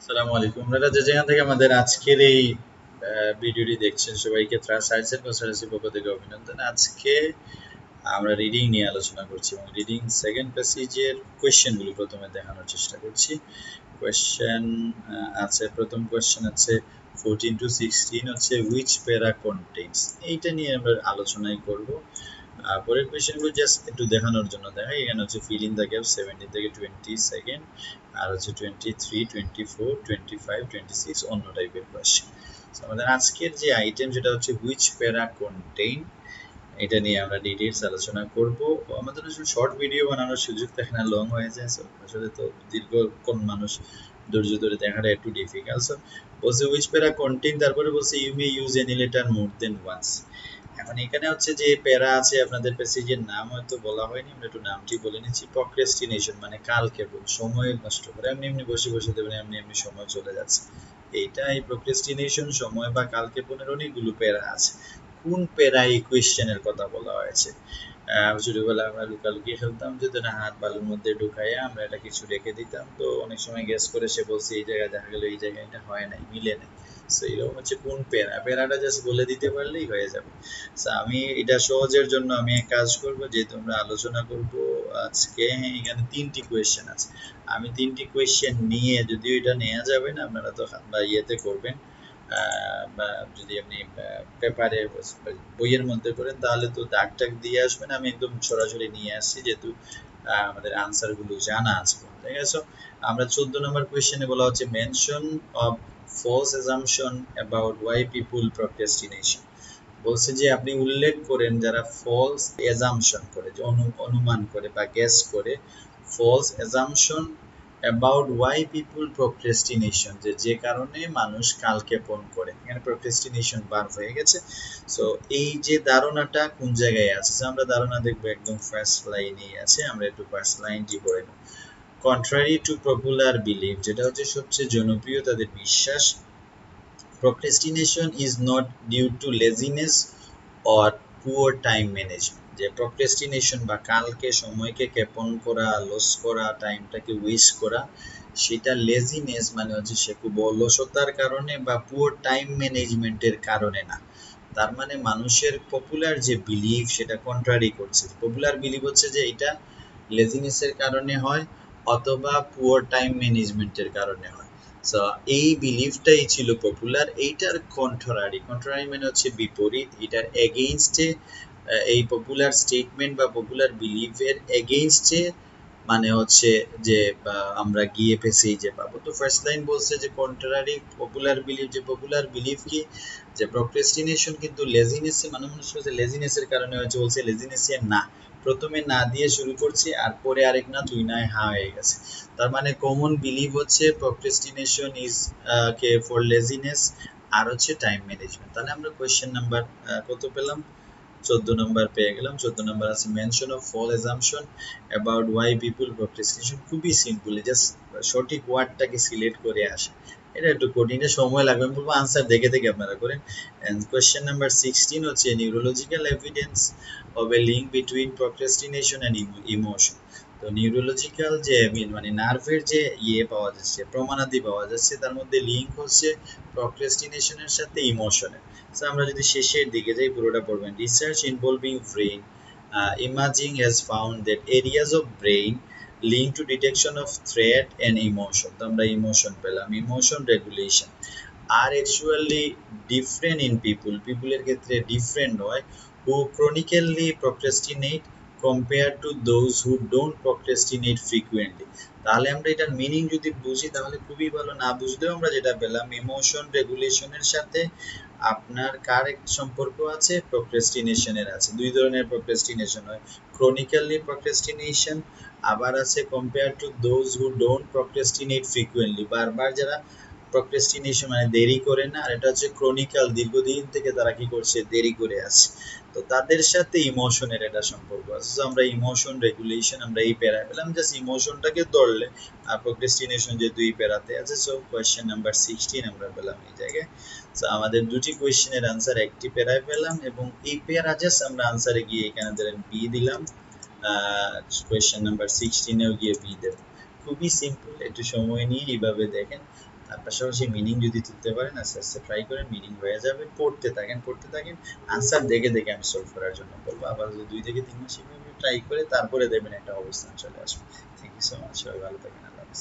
আসসালামু আলাইকুম। যে যেখান থেকে আমাদের আজকের এই ভিডিওটি দেখছেন, সবাইকে পক্ষ থেকে অভিনন্দন। আজকে আমরা রিডিং নিয়ে আলোচনা করছি এবং রিডিং সেকেন্ড প্যাসেজের কোয়েশ্চেনগুলো প্রথমে দেখানোর চেষ্টা করছি। কোয়েশ্চেন আছে, প্রথম কোয়েশ্চেন আছে ফোরটিন টু সিক্সটিন হচ্ছে উইচ প্যারা কন্টেন্টস এইটা নিয়ে আমরা আলোচনাই করব। পরের কোয়েশ্চেনগুলো জাস্ট একটু দেখানোর জন্য দেখাই। এখানে হচ্ছে fill in the gap seventeen থেকে টোয়েন্টি সেকেন্ড আর হচ্ছে twenty three twenty four twenty five twenty six অন্য টাইপের কোয়েশ্চেন আমাদের আজকের যে আইটেম সেটা হচ্ছে হুইচ প্যারা কন্টেইন এটা নিয়ে আমরা ডিটেলস আলোচনা করব। আমাদের আসলে শর্ট ভিডিও বানানোর সুযোগ থাকে না লং হয়ে যায় সো আসলে তো দীর্ঘক্ষণ মানুষ ধৈর্য ধরে দেখাটা একটু ডিফিকাল্ট সো বলছে হুইচ প্যারা কন্টেইন তারপরে বলছে you may use any letter more than once এখন এখানে হচ্ছে যে প্যারা আছে আপনাদের প্যাসেজের নাম হয়তো বলা হয়নি আমরা একটু নামটি বলে নিচ্ছি প্রক্রেস্টিনেশন মানে কাল কেবল সময় নষ্ট করে এমনি এমনি বসে বসে দেবেন এমনি এমনি সময় চলে যাচ্ছে। এইটা এই প্রক্রেস্টিনেশন সময় বা কালক্ষেপণের অনেকগুলো প্যারা আছে। কোন প্যারা এই কোয়েশ্চেনের কথা বলা হয়েছে? আহ, ছোটবেলায় আমরা লুকালুকি খেলতাম যে না হাত বালুর মধ্যে ঢুকাইয়া আমরা এটা কিছু রেখে দিতাম তো অনেক সময় গেস করে সে বলছে এই জায়গায় দেখা গেল এই জায়গায় এটা হয় নাই মিলে নাই। সো এরকম হচ্ছে কোন প্যারা, প্যারাটা জাস্ট বলে দিতে পারলেই হয়ে যাবে। আমি এটা সহজের জন্য আমি কাজ করব যেহেতু আমরা আলোচনা করব আজকে হ্যাঁ এখানে তিনটি কোয়েশ্চেন আছে। আমি তিনটি কোয়েশ্চেন নিয়ে যদিও এটা নেওয়া যাবে না, আপনারা তো ইয়েতে করবেন বা যদি আপনি পেপারে বইয়ের মধ্যে করেন, তাহলে তো দাগ টাগ দিয়ে আসবেন আমি একদম সরাসরি নিয়ে আসছি, যেহেতু আমাদের আনসারগুলো জানা আছে। ঠিক আছে? আমরা চোদ্দ নম্বর কোয়েশ্চেনে বলা হচ্ছে mention of false assumption about why people procrastination বলছে যে আপনি উল্লেখ করেন যারা ফলস অ্যাজাম্পশন করে, যে অনুমান করে বা গেস করে false assumption about why people procrastination যে যে কারণে মানুষ কালকে কালক্ষেপণ করে। এখানে প্রক্রেস্টিনেশন বার হয়ে গেছে। সো এই যে ধারণাটা কোন জায়গায় আছে? আমরা ধারণা দেখব একদম ফার্স্ট লাইনেই আছে, আমরা একটু ফার্স্ট লাইনটি পড়ে নেব। কন্ট্রারি টু পপুলার বিলিভ যেটা হচ্ছে সবচেয়ে জনপ্রিয় তাদের বিশ্বাস, procrastination is not due to laziness or poor time management. যে procrastination বা কালকে সময়কে ক্ষেপণ করা লস করা টাইমটাকে ওয়েস্ট করা, সেটা লেজিনেস মানে হচ্ছে সে খুব অলসতার কারণে বা পুয়ার টাইম ম্যানেজমেন্টের কারণে না। তার মানে মানুষের পপুলার যে বিলিভ সেটা কন্ট্রারি করছে। পপুলার বিলিভ হচ্ছে যে এটা লেজিনেসের কারণে হয় অথবা পুয়ার টাইম ম্যানেজমেন্টের কারণে হয়। সো এই বিলিফটাই ছিল পপুলার এইটার কন্ট্রারি কন্ট্রারি মানে হচ্ছে বিপরীত এটার এগেইনস্টে এই পপুলার স্টেটমেন্ট বা পপুলার বিলিফের এগেইনস্টে মানে হচ্ছে যে আমরা গিয়ে পেছেই যে পাবো। তো ফার্স্ট লাইন বলছে যে কন্ট্রারি পপুলার বিলিফ যে পপুলার বিলিফ কি, যে প্রক্রেস্টিনেশন কিন্তু লেজিনেস মানে মানুষ হচ্ছে লেজিনেসের কারণে হচ্ছে বলছে লেজিনেসে না। প্রথমে না দিয়ে শুরু করছি, আর পরে আরেক না দুই নয় হা হয়ে গেছে। তার মানে কমন বিলিভ হচ্ছে procrastination is key for laziness আর হচ্ছে টাইম ম্যানেজমেন্ট তাহলে আমরা কোয়েশ্চেন নাম্বার কত পেলাম? চোদ্দ নম্বর পেয়ে গেলাম। চোদ্দ নম্বর আছে mention of fall assumption about why people procrastination খুবই সিম্পল জাস্ট সঠিক ওয়ার্ডটাকে সিলেক্ট করে আসে। এটা একটু কোডিং এটা সময় লাগবে। আমি বলব আনসার দেখে দেখে আপনারা করেন। এন্ড কোয়েশ্চেন নাম্বার সিক্সটিন হচ্ছে neurological evidence of a link between procrastination and emotion তো নিউরোলজিক্যাল যে মানে নার্ভের যে ইয়ে পাওয়া যাচ্ছে, প্রমাণাদি পাওয়া যাচ্ছে, তার মধ্যে লিঙ্ক হচ্ছে প্রক্রেস্টিনেশনের সাথে ইমোশনের সো আমরা যদি শেষের দিকে যাই, পুরোটা পড়বেন। Research involving brain imaging has found that areas of brain link to detection of threat and emotion তো আমরা ইমোশন পেলাম ইমোশন রেগুলেশন আর অ্যাকচুয়ালি ডিফারেন্ট ইন পিপুল পিপুলের ক্ষেত্রে ডিফারেন্ট হয় who chronically procrastinate compare to those who don't procrastinate frequently তাহলে আমরা এটার মিনিং যদি বুঝি, তাহলে খুবই ভালো। না বুঝলেও আমরা যেটা পেলাম ইমোশন রেগুলেশনের সাথে আপনার কার সম্পর্ক আছে? প্রক্রেস্টিনেশনের আছে। দুই ধরনের প্রক্রেস্টিনেশন হয়। ক্রনিক্যালি প্রক্রেস্টিনেশন আবার আছে compare to those who don't procrastinate frequently বারবার যারা প্রক্রেস্টিনেশন মানে দেরি করে না, আর এটা হচ্ছে ক্রনিক্যাল দীর্ঘদিন থেকে তারা কি করছে, দেরি করে আছে। তো তাদের সাথে ইমোশনের একটা সম্পর্ক আছে। আমরা ইমোশন রেগুলেশন আমরা এই প্যারা পেলাম জাস্ট ইমোশনটাকে ধরলে, আর প্রক্রেস্টিনেশন যে দুই প্যারাতে আছে সো কোয়েশ্চেন নাম্বার সিক্সটিন আমরা পেলাম এই জায়গায়। সো আমাদের দুটি কোয়েশ্চেনের আনসার একটি প্যারায় পেলাম, এবং এই প্যারা জাস্ট আমরা আনসারে গিয়ে এখানে ধরেন বি দিলাম কোয়েশ্চেন নাম্বার সিক্সটিনেও গিয়ে বি দেব খুবই সিম্পল একটু সময় নিয়ে এইভাবে দেখেন। তার পাশাপাশি মিনিং যদি তুলতে পারেন, আস্তে আস্তে ট্রাই করেন মিনিং হয়ে যাবে, পড়তে থাকেন পড়তে থাকেন। আনসার দেখে দেখে আমি সলভ করার জন্য বলব। আবার দুই থেকে তিন মাস ট্রাই করে তারপরে দেবেন একটা অবস্থান চলে আসবে। থ্যাংক ইউ সো মাচ সবাই ভালো থাকেন